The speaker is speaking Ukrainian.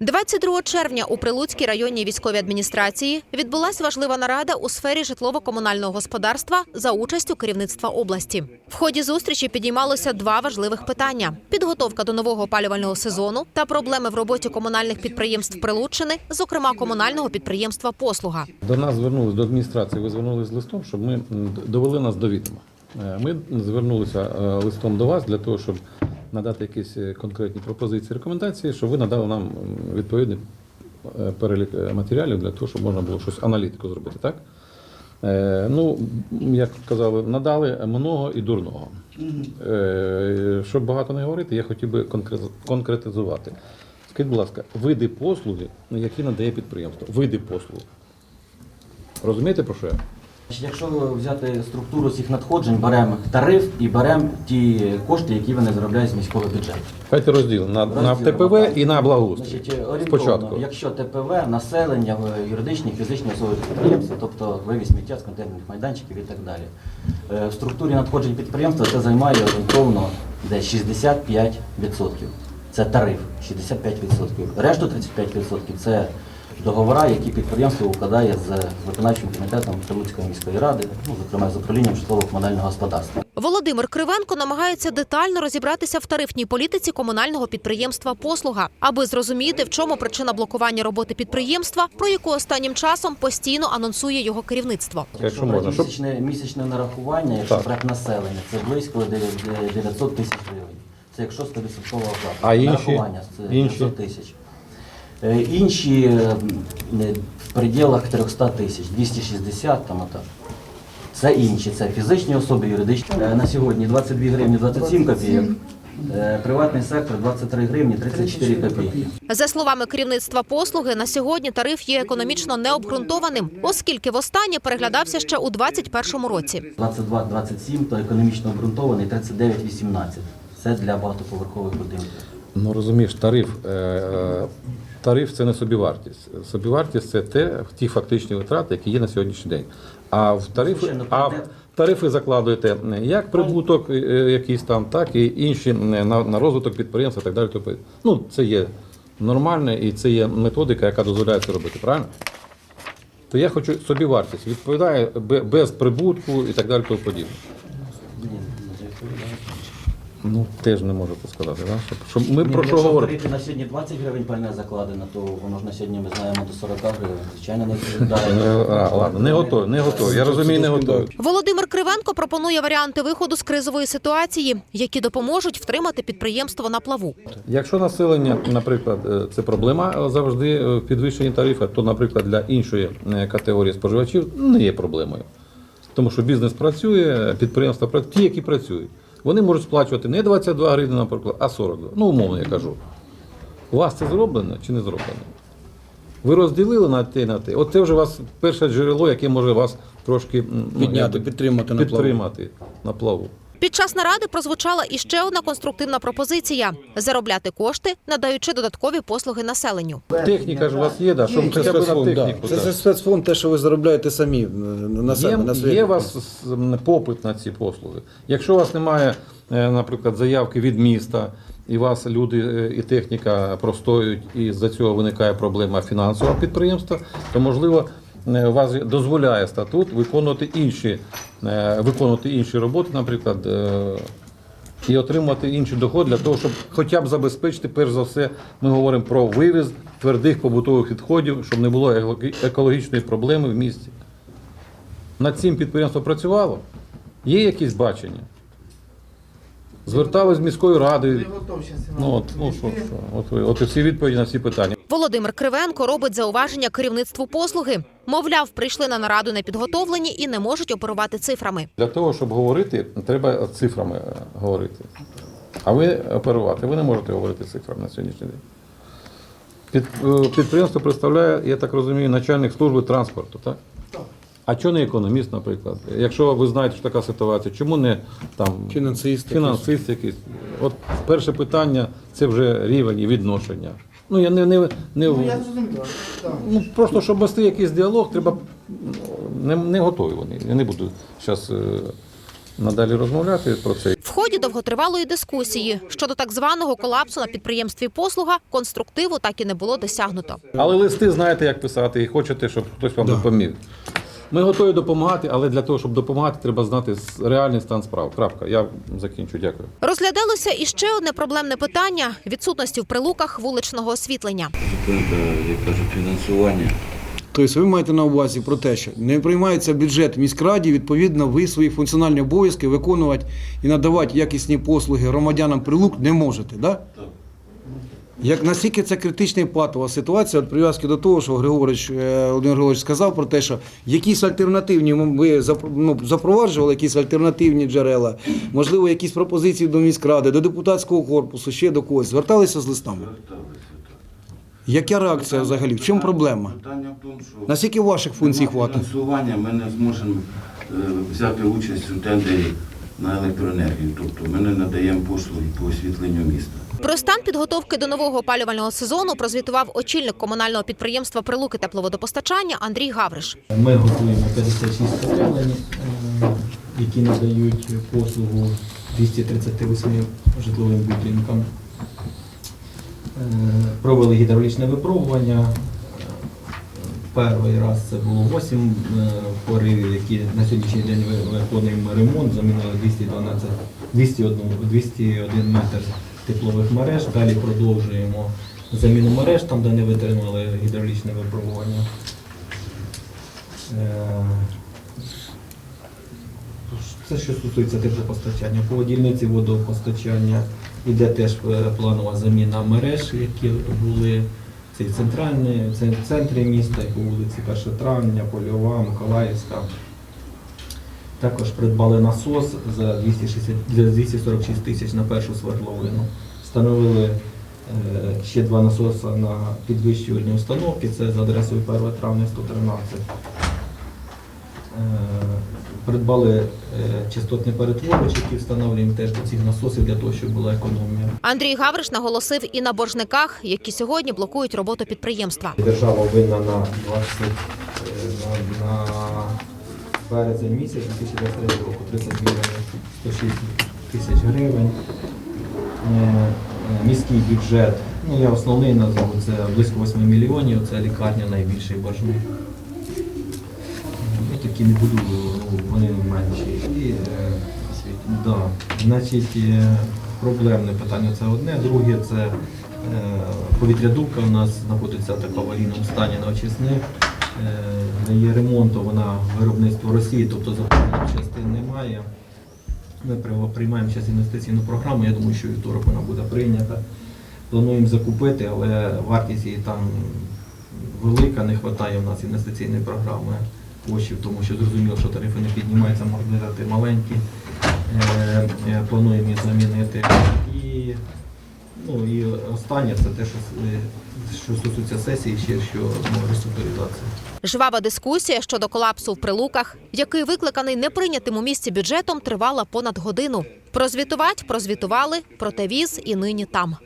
22 червня у Прилуцькій районній військовій адміністрації відбулася важлива нарада у сфері житлово-комунального господарства за участю керівництва області. В ході зустрічі підіймалося два важливих питання: підготовка до нового опалювального сезону та проблеми в роботі комунальних підприємств Прилуччини, зокрема комунального підприємства Послуга. До нас звернулись до адміністрації. Ви звернулись з листом, щоб ми довели нас до відома. Е, Ми звернулися е, листом до вас для того, щоб надати якісь е, конкретні пропозиції, рекомендації, щоб ви надали нам відповідний е, перелік е, матеріалів для того, щоб можна було щось аналітику зробити. Так? Ну, як казали, надали много і дурного. Щоб багато не говорити, я хотів би конкретизувати. Скажіть, будь ласка, види послуги, ну, які надає підприємство, види послуг. Розумієте про що я? Якщо взяти структуру цих надходжень, беремо тариф і беремо ті кошти, які вони заробляють з міського бюджету. Давайте розділимо на, на ТПВ і на благоустрій. Значить, Спочатку. якщо ТПВ, населення, е, юридичні, фізичні особи підприємства, тобто вивіз сміття з контейнерних майданчиків і так далі. Е, В структурі надходжень підприємства це займає орієнтовно десь 65%. Це тариф 65%. Решту 35% це договори, які підприємство укладає з виконавчим комітетом Прилуцької міської ради, ну, зокрема з управлінням житлово-комунального господарства. Володимир Кривенко намагається детально розібратися в тарифній політиці комунального підприємства Послуга, аби зрозуміти, в чому причина блокування роботи підприємства, про яку останнім часом постійно анонсує його керівництво. Якщо можна, щоб місячне, місячне нарахування, якщо брати населення, це близько 900 тисяч гривень. Це якщо 100% оплата. А інші? Нарахування це 900 тисяч. Е, Інші е, е, в пределах 300 тисяч, 260 там отак. Це інші, це фізичні особи, юридичні. На сьогодні 22 гривні 27 копійок. Приватний сектор 23 гривні 34 копійки. За словами керівництва послуги, на сьогодні тариф є економічно необґрунтованим, оскільки востаннє переглядався ще у 2021 році. 22-27 то економічно обґрунтований, 39-18. Це для багатоповерхових будинків. ну розумієш, тариф, тариф це не собівартість. Собівартість це те, ті фактичні витрати, які є на сьогоднішній день. А в тарифи, а в тарифи закладуєте як прибуток е, якийсь там, так і інші на, на розвиток підприємства і так далі. Тобто, Ну, це є нормальне і це є методика, яка дозволяє це робити, правильно? То я хочу собівартість, відповідає без прибутку і так далі, тому подібне. Ну, теж не можете сказати, да? щоб, щоб ми Ні, про що якщо говоримо. тарифі на сьогодні 20 гривень пальне закладено, то воно ж на сьогодні ми знаємо до 40 гривень. Звичайно, не відповідає. А, ладно, не готові, не готові. Я розумію, не готові. Володимир Кривенко пропонує варіанти виходу з кризової ситуації, які допоможуть втримати підприємство на плаву. Якщо населення, наприклад, е, це проблема е, завжди е, в підвищенні тарифу, то, наприклад, для іншої е, категорії споживачів не є проблемою. Тому що бізнес працює, підприємства працюють, ті, які працюють. Вони можуть сплачувати не 22 гривні, наприклад, а 42. Ну, умовно я кажу. У вас це зроблено чи не зроблено? Ви розділили на те і на те. От це вже у вас перше джерело, яке може вас трошки ну, Підняти, якби, підтримати на плаву. підтримати на плаву. Під час наради прозвучала іще одна конструктивна пропозиція заробляти кошти, надаючи додаткові послуги населенню. Техніка ж у вас є, да, щоб. Це, да. це спецфонд, те, що ви заробляєте самі на себе, на Є, своє. є у вас попит на ці послуги. Якщо у вас немає, е, наприклад, заявки від міста, і вас люди е, і техніка простоюють, і з-за цього виникає проблема фінансового підприємства, то можливо. Е, Вас дозволяє статут виконувати інші, е, виконувати інші роботи, наприклад, е, і отримувати інший доход для того, щоб хоча б забезпечити, перш за все, ми говоримо про вивіз твердих побутових відходів, щоб не було екологічної проблеми в місті. Над цим підприємство працювало? Є якісь бачення? Звертались з міською радою. Ну, от, ну, що, що? От, ви- от і всі відповіді на всі питання. Володимир Кривенко робить зауваження керівництву послуги. Мовляв, прийшли на нараду непідготовлені і не можуть оперувати цифрами. Для того, щоб говорити, треба цифрами е, говорити. А ви оперувати, ви не можете говорити цифрами на сьогоднішній день. Під, е, підприємство представляє, я так розумію, начальник служби транспорту, так? А чому не економіст, наприклад? Якщо ви знаєте, що така ситуація, чому не там Фінансист. фінансист якийсь? От перше питання це вже рівень і відношення. Ну я не, не, не Ну, я ну, просто щоб вести якийсь діалог, треба не, не готові вони. Я не буду зараз надалі розмовляти про це. В ході довготривалої дискусії щодо так званого колапсу на підприємстві послуга конструктиву так і не було досягнуто. Але листи знаєте, як писати, і хочете, щоб хтось вам допоміг. Ми готові допомагати, але для того, щоб допомагати, треба знати реальний стан справ. Крапка. Я закінчу. Дякую. Розглядалося і ще одне проблемне питання відсутності в прилуках вуличного освітлення. Зупинка, як кажуть, фінансування. Тобто ви маєте на увазі про те, що не приймається бюджет міськраді, відповідно, ви свої функціональні обов'язки виконувати і надавати якісні послуги громадянам прилук не можете, да? Так. Як наскільки це критична і патова ситуація, от прив'язки до того, що Григорович, е, Володимир Григорович сказав про те, що якісь альтернативні м, ви ну, запроваджували якісь альтернативні джерела, можливо, якісь пропозиції до міськради, до депутатського корпусу, ще до когось. Зверталися з листами? Яка реакція взагалі? В чому проблема? Питання в тому, що Наскільки ваших функцій хватить? фінансування ми не зможемо е, взяти участь у тендері на електроенергію. Тобто ми не надаємо послуги по освітленню міста. Про стан підготовки до нового опалювального сезону прозвітував очільник комунального підприємства Прилуки тепловодопостачання Андрій Гавриш. Ми готуємо 56 котелень, е, які надають послугу 238 житловим будинкам. Е, Провели гідравлічне випробування. Е, Перший раз це було 8 поривів, які на сьогоднішній день ви- виконуємо ремонт, замінили 212, 201, 201 метр теплових мереж. Далі продовжуємо заміну мереж, там, де не витримали гідравлічне випробування. Е, Це що стосується теплопостачання. По дільниці водопостачання йде теж е, планова заміна мереж, які були і центральні, в центрі міста, по вулиці 1 травня, Польова, Миколаївська. Також придбали насос за 260, за 246 тисяч на першу свердловину. Встановили е, ще два насоси на підвищувальні установки, це за адресою 1 травня 113. Е, Придбали е, частотний перетворювач, який встановлюємо теж до цих насосів для того, щоб була економія. Андрій Гавриш наголосив і на боржниках, які сьогодні блокують роботу підприємства. Держава винна на 20, е, на, на березень місяць 2023 року 30 мільйонів 106 тисяч гривень. Е, е, Міський бюджет, ну я основний назву, це близько 8 мільйонів, це лікарня найбільший боржник. Ну, такі не буду, вони менші. І, е, да, значить, проблемне питання це одне. Друге, це повітрядувка у нас знаходиться в аварійному стані на очисних. Е, її ремонту вона виробництво Росії, тобто запасних частин немає. Ми приймаємо зараз інвестиційну програму, я думаю, що вівторок вона буде прийнята. Плануємо закупити, але вартість її там велика, не вистачає в нас інвестиційної програми коштів, тому що зрозуміло, що тарифи не піднімаються, можна дати маленькі. Е, е, Плануємо їх замінити. Ну, і останнє це те, що, е, що стосується сесії, ще що ну, реструктуризація. Жвава дискусія щодо колапсу в прилуках, який викликаний неприйнятим у місті бюджетом, тривала понад годину. Прозвітувати прозвітували, проте віз і нині там.